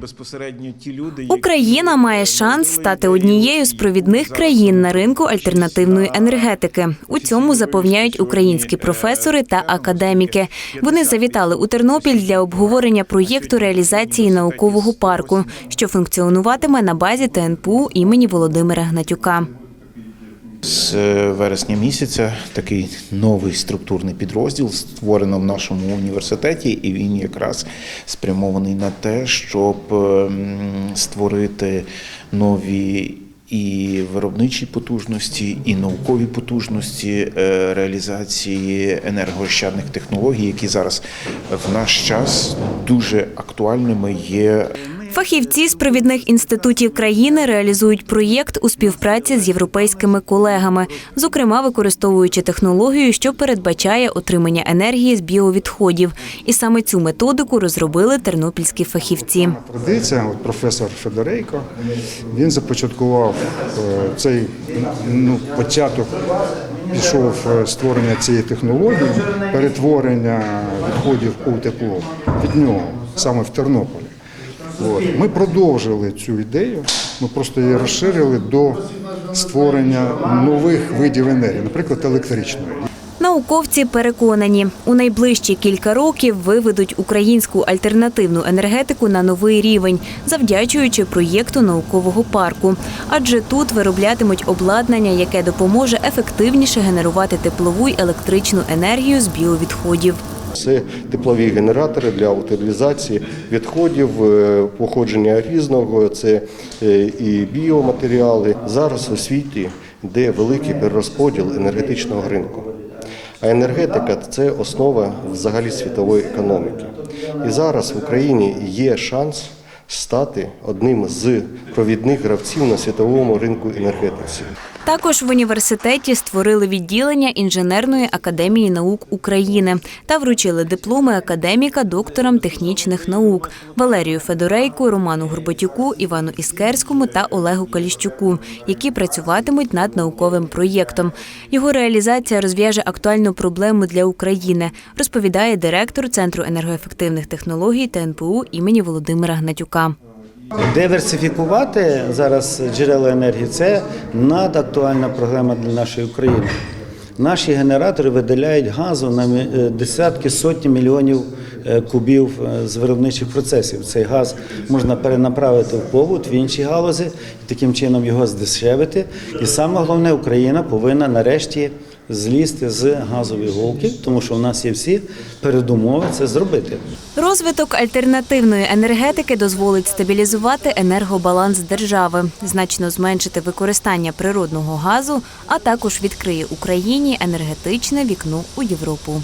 безпосередньо ті люди, які Україна має шанс стати однією з провідних країн на ринку альтернативної енергетики. У цьому запевняють українські професори та академіки. Вони завітали у Тернопіль для обговорення проєкту реалізації наукового парку, що функціонуватиме на базі ТНПУ імені Володимира Гнатюка. З е, вересня місяця такий новий структурний підрозділ створено в нашому університеті, і він якраз спрямований на те, щоб ем, створити нові. І виробничі потужності, і наукові потужності е, реалізації енергоощадних технологій, які зараз в наш час дуже актуальними є Фахівці з провідних інститутів країни реалізують проєкт у співпраці з європейськими колегами, зокрема використовуючи технологію, що передбачає отримання енергії з біовідходів. І саме цю методику розробили тернопільські фахівці. Традиція, от професор Федорейко, він започаткував е, цей ну, початок, пішов е, створення цієї технології, перетворення відходів у тепло від нього, саме в Тернополі. От. Ми продовжили цю ідею, ми просто її розширили до створення нових видів енергії, наприклад, електричної. Науковці переконані, у найближчі кілька років виведуть українську альтернативну енергетику на новий рівень, завдячуючи проєкту наукового парку. Адже тут вироблятимуть обладнання, яке допоможе ефективніше генерувати теплову й електричну енергію з біовідходів. Це теплові генератори для утилізації відходів, е, походження різного, це е, і біоматеріали. Зараз у світі йде великий перерозподіл енергетичного ринку. А енергетика це основа взагалі світової економіки. І зараз в Україні є шанс стати одним з провідних гравців на світовому ринку енергетиці. Також в університеті створили відділення інженерної академії наук України та вручили дипломи академіка докторам технічних наук Валерію Федорейку, Роману Горботюку, Івану Іскерському та Олегу Каліщуку, які працюватимуть над науковим проєктом. Його реалізація розв'яже актуальну проблему для України, розповідає директор Центру енергоефективних технологій ТНПУ імені Володимира Гнатюка. Диверсифікувати зараз джерела енергії це надактуальна проблема для нашої України. Наші генератори виділяють газу на е, десятки сотні мільйонів е, кубів е, з виробничих процесів. Цей газ можна перенаправити в побут в інші галузі таким чином його здешевити. І саме головне, Україна повинна нарешті злізти з газової голки, тому що у нас є всі передумови це зробити. Розвиток альтернативної енергетики дозволить стабілізувати енергобаланс держави, значно зменшити використання природного газу, а також відкриє Україні енергетичне вікно у Європу.